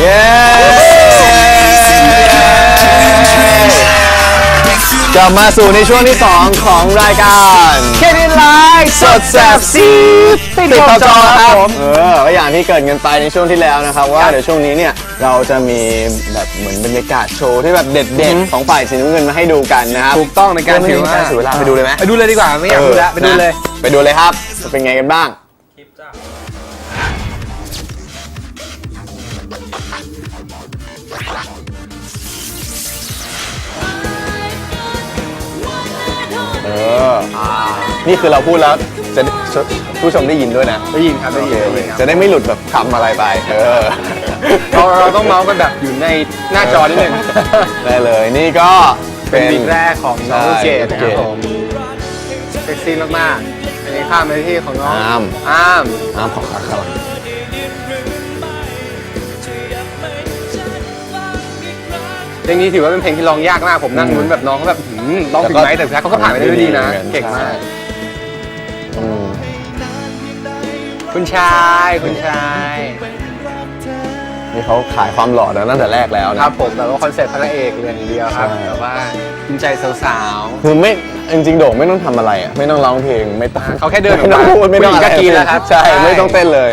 เย้กลับมาสู่ในช่วงที่ 2 ของรายการเคนินไลฟ์สดแสบซีดติดติดขขออจจออคครัรับบผมเออก็อย่างที่เกริดกันไปในช่วงที่แล้วนะครับ ว่าเดี๋ยวช่วงนี้เนี่ยเราจะมีแบบเหมือนบรรยากาศโชว์ที่แบบเด็ดๆ ของฝ่ายสีน้ำเงินมาให้ดูกันนะครับถูกต้องในการไม่ถือมีว่าการเสียเวลาไปดูเลยไหมไปดูเลยดีกว่าไม่อยากดูแล้วไปดูเลยนะไปดูเลยครับจะเป็นไงกันบ้าง เออนี่คือเราพูดแล้วจะผู้ชมได้ยินด้วยนะ ได้ยินครับได้ยินได้ยินครับจะได้ไม่หลุดแบบคำอะไรไป เออ เราเราต้องเมาส์กันแบบอยู่ในหน้าจอนิดนึงได้เลยนี่ก็เป็นวีคแรกของน้องลูกเกดนะครับใช่ผมเซ็กซี่มากๆอันนี้ข้ามไปที่ของน้องอ้ามอ้ามน้ำของขาขาว เพลงนี้ถือว่าเป็นเพลงที่ร้องยากมากผมนั่งลุ้นแบบน้องเขาแบบหืมร้องถึงไหมแต่สุดท้ายเขาก็ผ่านไปได้ด้วยดีนะ เก่งมากอืมคุณชายคุณชายนี่เขาขายความหล่อนะตั้งแต่แรกแล้วนะ ครับผมแบบว่าคอนเซ็ปต์พระเอกเลยอย่างเดียวครับใช่แบบว่ากินใจสาวคือไม่จริงๆโด่งไม่ต้องทำอะไรอะไม่ต้องร้องเพลงไม่ต้องเขาแค่เดินออกไม่มาต้องพูดไม่ต้องอะไรผู้หญิงก็กรี๊ดแล้วครับใช่ใช่ ไม่ต้องเต้นเลย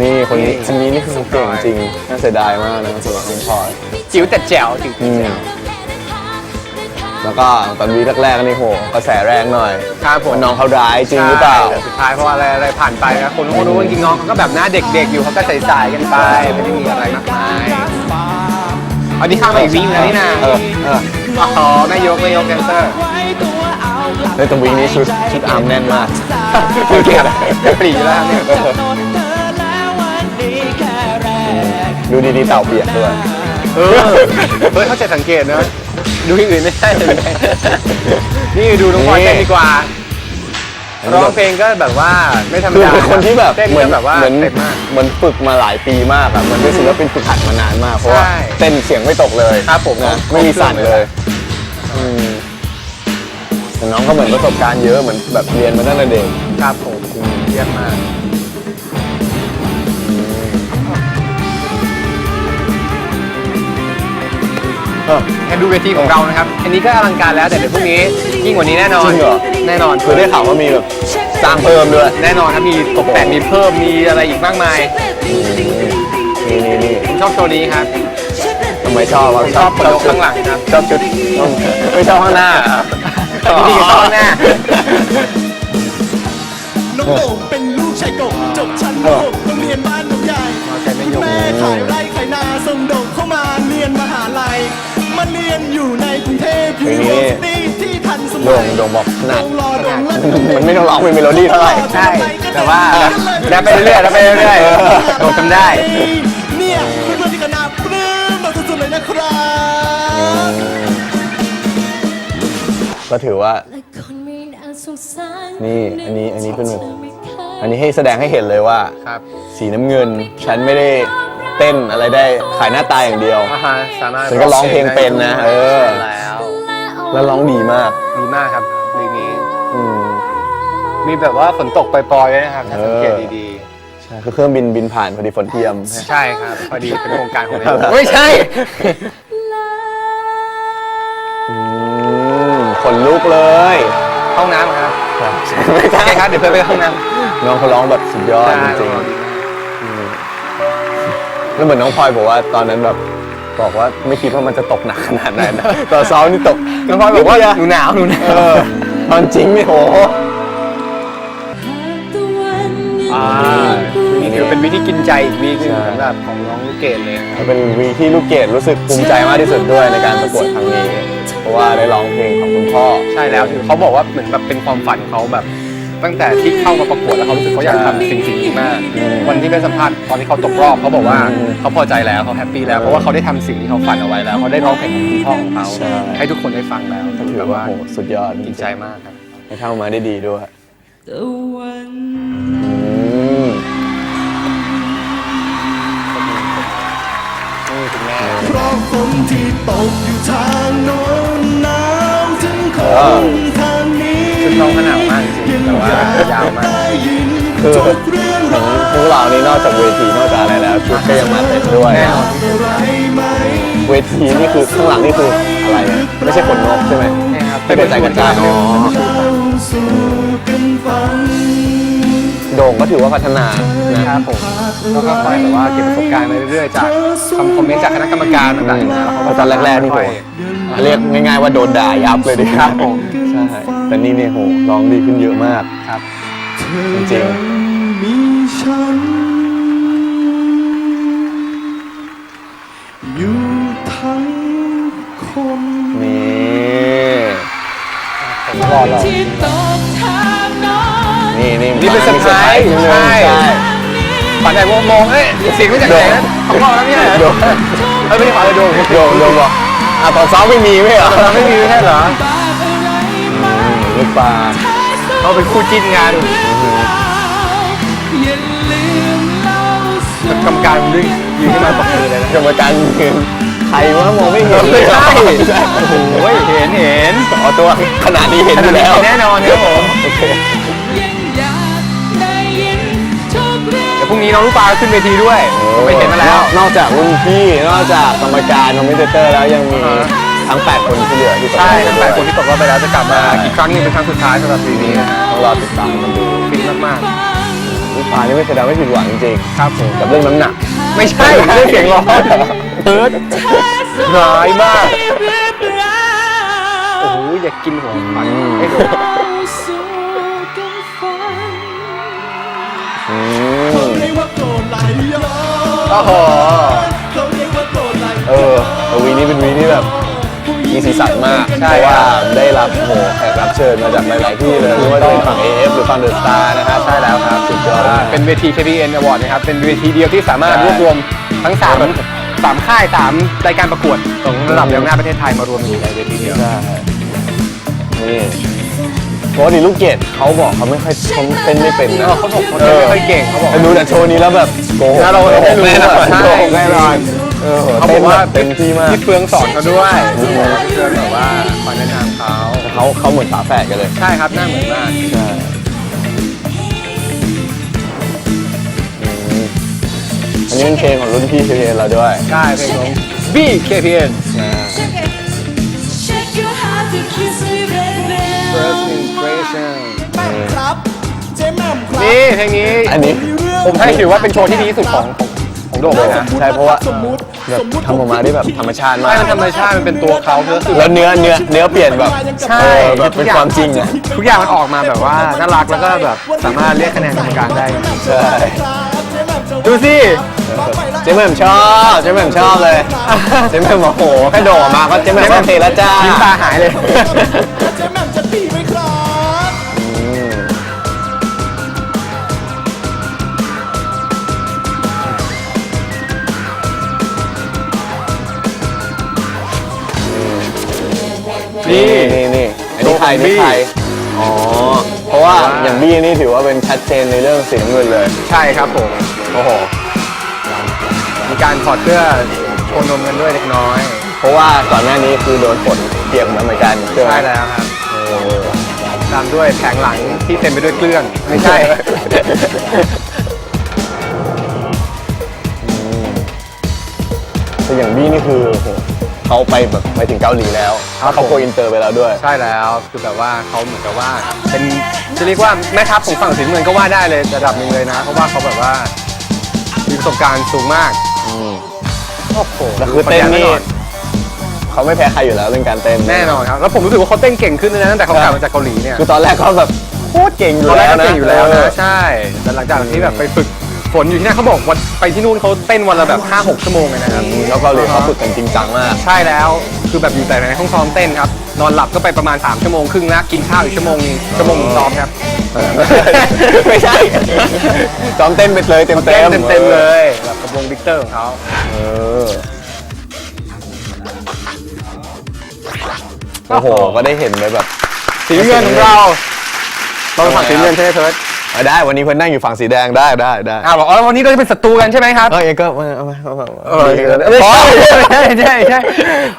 นี่คนนี้นี่คนนี้นี่คือเก่งจริงน่าเสียดายมากนะสำหรับน้องพลอยๆจิ๋วแต่แจ๋วจิ๋วแต่อืมแจ๋วแล้วก็ตอนวีแรกๆนี่โหกระแสแรงหน่อยครับผมว่าน้องเขาร้ายจริงหรือเปล่า ใช่แต่สุดท้ายเพราะอะไรอะไรผ่านไปนะคนเขารู้จริงๆน้องเขาก็แบบหน้าเด็กๆอยู่เขาก็ใสๆกันไปไม่ได้มีอะไรมากมายอันนี้ข้ามมาอีกวิ่งแล้วนี่นะเออเอออ๋อแม่ยกแม่ยกแดนเซอร์เฮ้ยแต่วีนี้ชุดชุดอาร์มแน่นมาก คือเกียร์ปรีแล้วเนี่ยเออ ดูดีๆเต่าเปียกด้วย เออเฮ้ยเขาใจสังเกตนะ ดูที่อื่นไม่ได้เลยนี่ดูน้องพลอยเต้นดีกว่า ร้องเพลงก็แบบว่าไม่ธรรมคือดาเป็นคนที่แบบเต้นเหมืก็อนแบบว่าเหมือนเต็มมาก เหมือนฝึกมาหลายปีมากอะเหมือนเป็นศิลปินฝึกหัดมานานมากเพราะว่าใช่เต้นเสียงไม่ตกเลยครับผมนะไม่มีสั่นเลยอืมแต่น้องก็เหมือนประสบการณ์เยอะเหมือนแบบเรียนมาตั้งแต่เด็กครับผมเยี่ยมมาก เออแค่ดูเวทีของเรานะครับ อันนี้ก็อลังการแล้วแต่เดี๋ยวพรุ่งนี้ยิ่งกว่านี้แน่นอนจริงเหรอ แน่นอนคือได้ข่าวว่ามีแบบสร้างเพิ่มด้วย แน่นอนครับมีตกแต่งมีเพิ่มมีอะไรอีกมากมายนี่นี่นี่ผมชอบโชว์นี้ครับทำไมชอบวะชอบคนยกข้างหลังครับ ชอบชุดไม่ชอบข้างหน้านี่ก็ชอบหน้า น้องโด่งเป็น ลูกชายกบจบชั้นม .6 โรงเรียนบ้านหนองใหญ่เอาใจไม่ยกแม่ขายไร่ขายนาส่งโด่งเข้ามาเรียนมหาลัยมาเรียนอยู่ในกรุงเทพเพลยูงนินี้เวอร์ซิตี้ที่ทันสมัโด่งยโด่งบอกขนาดโด่งรอโด่งเลิศมันไม่ต้องร้องเป็นเมโลดี้เท่าไหร่ใช่แต่ว่าแรปไปเรื่อยๆแรปไปเรื่อยๆโด่งทำได้เนี่ยเพื่อนๆที่คณะปลื้มเราสุดๆเลยนะครับก็ถือว่านี่อันนี้อันนี้เป็นแบบ อัอันนนี้นี้ให้แสดงให้เห็นเลยว่า ครับสีน้ำเงิน ฉันไม่ได้เต้นอะไรได้ขายหน้าตาอย่างเดียวอาฮะสามารถฉันก็ร้องเพลงเป็นนะเออใช่แล้วแล้วร้องดีมาก ดีมากครับเพลงนี้ อืม มีแบบว่าฝนตกปล่อยๆด้วยนะครับถ้าสังเกตเออดีใช่คือเครื่องบินบินผ่านพอดีฝนเทียม ๆ ใช่ครับ พอดีเป็นโครงการของนายกไม่ใช่ อืมขนลุกเลย ห้องน้ำครับ ไม่ใช่ใช่ครับเดี๋ยวเพื่อนไปห้องน้ำน้องเขาร้องแบบสุดยอดจริงๆแล้วเหมือนน้องพลอยบอกว่าตอนนั้นแบบบอกว่าไม่คิดว่ามันจะตกหนักขนาดนั้นนะตอนซ้อมนี่ตกน้องพลอยบอกว่าหนูหนาวหนูหนาเอวอตอนจริงนี่โหอ่านี่ถือเป็นวิธีกินใจอีกวีคหนึงสำหรับของน้องลูกเกดเลยนะครับ เป็นวีที่ลูกเกดรู้สึกภูมิใจมากที่สุดด้วยในการประกวดครั้งนี้ เพราะว่าได้ร้องเพลงของคุณพ่อ ใช่แล้วถือเขาบอกว่าเหมือนแบบเป็นความฝันของเขาแบบ ตั้งแต่ที่เข้ามาประกวดแล้วเขารู้สึกเขาอยากทำสิ่งสิ่งนี้มากอืมวันที่ไปสัมภาษณ์ตอนที่เขาตกรอบเขาบอกว่าอืมเขาพอใจแล้วเขาแฮปปี้แล้วเพราะว่าเขาได้ทำสิ่งที่เขาฝันเอาไว้แล้วเขาได้ร้องเพลงของคุณพ่อของเขาใช่ ให้ทุกคนได้ฟังแล้วถืแบอบว่าว่าโหสุดยอดดีใจมากครับ ให้เข้ามาได้ดีด้วยตะวันอืมนี่คุณแม่ เพราะฝนที่ตกอยู่ทางโน้น ชุดน้องก็หนาวมากจริงๆแต่ว่ายาวมากได้ยินคือทุกเรื่องของพวกเรานี่นอกจากเวทีนอกจากอะไรแล้วชุดก็ยังมาเต็มด้วยแน่นอนเวทีนี่คือข้างหลังนี่คืออะไรอะไม่ใช่ขนนกใช่ไหมนี่ครับไม่เป็นใจกระจายอ๋อสู่กันฟัง โด่งก็ถือว่าพัฒนานะครับผมแล้วก็คอยแบบว่าเก็บประสบการณ์มาเรื่อยๆจากคำคอมเมนต์จากคณะกรรมการต่างๆนะแล้วเขาเพราะตอนแรกๆนี่โหเรียกง่ายๆว่าโดนด่ายับเลยดิครับผมใช่แต่นี่เนี่ยโหร้องดีขึ้นเยอะมากครับจริงมีฉันอยู่ทั้งคนๆนี่ผมรอเรา นี่นี่นี่เป็นเซอร์ไพรส์นิดนึงใช่ใช่ฝันใจมองๆเอ้ยเสียงมาจากไหนนะของเราแล้วเนี่ยโดนเอ้ยไม่ได้ขอเลยโดนโดนโดนบอกอะตอนซ้อมไม่มีไม่เหรอเราไม่มีไม่ใช่เหรอบาปอะไรมาลูกปลาเขาเป็นคู่จิ้นงานอย่าลืมเล่าสู่กรรมการดึงยืนขึ้นมาตบมือเลยนะกรรมการยืนใครวะมองไม่เห็นไม่ใช่ไม่ใช่โอ้โหเห็นเห็นอ๋อตัวขนาดนี้เห็นขอนาดยู่นี้แล้วแน่นอนครับผมโอเค รื่องเดี๋ยวพรุ่งนี้น้องลูกปลาขึ้นเวทีด้วยไปเห็นมาแล้ว นอกจากรุ่นพี่ นอกจากกรรมการคอมเมนเตอร์แล้วยังมีทั้ง 8 คนที่เหลือที่ตกรอบใช่ทั้งแปดคนที่ตกรอบไปแล้วจะกลับมาอีกครั้งหนึงเป็นครั้งสุดท้ายสำหรับปีนี้นะฮะต้องรอติดตามกันดูฟินมากลูกปลานี่ไม่เคยทำให้ผิดหวังจริงๆครับผมๆกับเรื่องน้ำหนัก ไม่ใช่เรื่องเสียงร้องเอิร์ดร้ายมากหรือเปล่าโอ้โหอยากกินหัวฝันให้ดูเล่าสู่กันฟังอืมเขาเรียก ว่าโกรธไหลย้อนโอ้โหเขาเรียกว่าโกรธไหลเออแต่วีนี้เป็นวีที่แบบมีสีสันมากใช่เพราะว่าได้รับโหแขกรับเชิญมาจากหลายๆที่เลยไม่ว่าจะเป็นฝั่ง AF หรือฝั่งเดอะสตาร์นะครับใช่แล้วครับสุดยอดมาก เป็นเวที KPN Award นะครับ เป็นเวทีเดียวที่สามารถใช่ รวบรวมทั้งสามสามค่ายสามรายการประกวดของระดับแนวหน้าประเทศไทยมารวมอยู่ในเวทีเดียว ใช่นี่ ปกติลูกเกดเขาบอกเขาไม่ค่อยเขาเต้นไม่เป็นนะเออเขาบอกเขาเต้นไม่ค่อยเก่งเขาบอกแต่ดูจากโชว์นี้แล้วแบบโกหกนะเราเราไม่รู้แน่นอนใช่โกหกแน่นอนเออเขาบเต้อนกแบว่าบเต็มที่มากพี่เฟืองสอนเขาด้วยพี่เฟืองแบบว่าคอยแนะนำเขาเขาเขาเหมือนฝาแฝดกันเลย ใช่ครับหน้าเหมือนมากใช่อันนี้เป็นเพลงของรุ่นพี่เพลงเราด้วย ใช่เพลงของ BKPN Shake your heart to kiss me baby First Impression แม่ครับเจ๊แหม่มครับนี่เพลงนี้ อันนี้ ผมให้ถือว่าเป็นโชว์ที่ดีที่สุดของของของโด่งเลยนะใช่เพราะว่าสมมุติแบบสมมุติทำออกมาได้แบบธรรมชาติมาไม่กมันธรรมชาติมันเป็นตัวเขาเพื่อสื่อแล้วเนื้อเนื้อเนื้อเปลี่ยนแบบใช่เออแบบเป็นความจริงอะทุกอย่างมันออกมาแบบว่าน่ารักแล้วก็แบบสามารถเรียกคะแนนกรรมการได้ ใช่ดูสิ เจ๊แหม่มชอบเจ๊แหม่มชอบเลยเจ๊แหม่มบอกโอ้โหแค่โดดออกมาก็เจ๊แหม่มโอเคแล้วจ้ายิ้มตาหายเลย เจ๊แหม่ม อันนี้ใครโชว์ของบี้นี่ใครอ๋อ เพราะว่าอย่างบี้นี่ถือว่าเป็นชัดเจนในเรื่องสีน้ำเงินเลย ใช่ครับผม โอ้โห มีการถอดเสื้อโชว์นมกันด้วยเล็กน้อย เพราะว่าก่อนหน้านี้คือโดนฝนเปียกมาเหมือนกันใช่ไหมใช่แล้วครับเออตามด้วยแผงหลังที่เต็มไปด้วยเกลื่อนไม่ใช่ แต่อย่างบี้นี่คือโอ้โห เขาไปแบบไปถึงเกาหลีแล้วครับเขาโกอินเตอร์ไปแล้วด้วย ใช่แล้วคือแบบว่าเขาเหมือนกับว่าเป็นจะเรียกว่าแม่ทัพของฝั่งสีน้ำเงินก็ว่าได้เลยระดับหนึ่งเลยนะ เพราะว่าเขาแบบว่ามีประสบการณ์สูงมากอืม โอ้โหแล้วคือเต้นแน่นี่นอนเขาไม่แพ้ใครอยู่แล้วเรื่องการเต้นแน่นอนครับแล้วผมรู้สึกว่าเขาเต้นเก่งขึ้นเลยนะตั้งแต่เขากลับมาจากเกาหลีเนี่ย คือตอนแรกเขาแบบโคตรเก่งอยู่ตอนแรแล้กวก็นะ เก่งอยู่แล้วเอนะอใช่แต่หลังจากที่แบบไปฝึก ฝนอยู่ที่นั่นเขาบอกวันไปที่นู่นเขาเต้นวันละแบบ 5-6 ชั่วโมงเลยนะครับแล้วเกาหลีเขาฝึกกันจริงจังมาก ใช่แล้วคือแบบอยู่แต่ในห้องซ้อมเต้นครับ นอนหลับก็ไปประมาณ 3 ชั่วโมงครึ่งแล้วกินข้าวอีกชั่วโมงนึงชั่วโมงหนึ่งซ้อมครับ ไม่ใช่ ซ้อมเต้นไปเลยเต็มเต้นเต็มเต็มๆเลยแบบกับวงวิกเตอร์ของเขาเออโอ้โห ก็ได้เห็นเลยแบบ สีน้ำเงินของเราเราเป็นฝั่งสีน้ำเงินใช่ไหมเพิร์ดเอา ได้วันนี้เพื่อนนั่งอยู่ฝั่งสีแดงได้ได้ได้อ้าวบอกอ๋อวันนี้เราจะเป็นศัตรูกันใช่ไหมครับ เออเอ็งก็มาเอามาเอามาเออไม่ใช่ใช่ใช่ใช่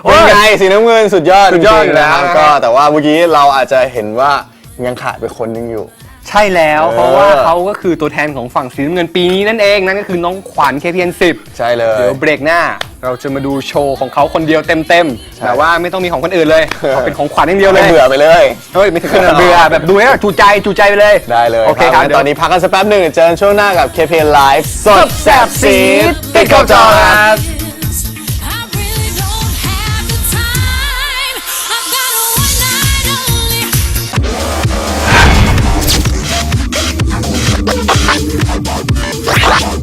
เป็นไงสีน้ำเงินสุดยอดสุดยอดจริงๆอยู่แล้วนะครับนะก็แต่ว่าเมื่อกี้เราอาจจะเห็นว่ายังขาดไปคนหนึงอยู่ ใช่แล้ว เพราะว่าเออเขาก็คือตัวแทนของฝั่งสีน้ำเงินปีนี้นั่นเองนั่นก็คือน้องขวัญ KPN 10ใช่เลย เดี๋ยวเบรกหน้า เราจะมาดูโชว์ของเขาคนเดียวเต็มๆแต่ว่าไม่ต้องมีของคนอื่นเลยเอาเป็นของขวัญอย่างเดียวเลยเบื่อไปเลย เฮ้ยไม่ถึงขนาดเบื่อแบบดูแล้จูใจจูใจไปเลยได้เลยโอเคครับตอนนี้พักกันสักแป๊บหนึ่งเจอกันช่วงหน้ากับ KP Live สดแสบสีดติดเข้จอครับ What?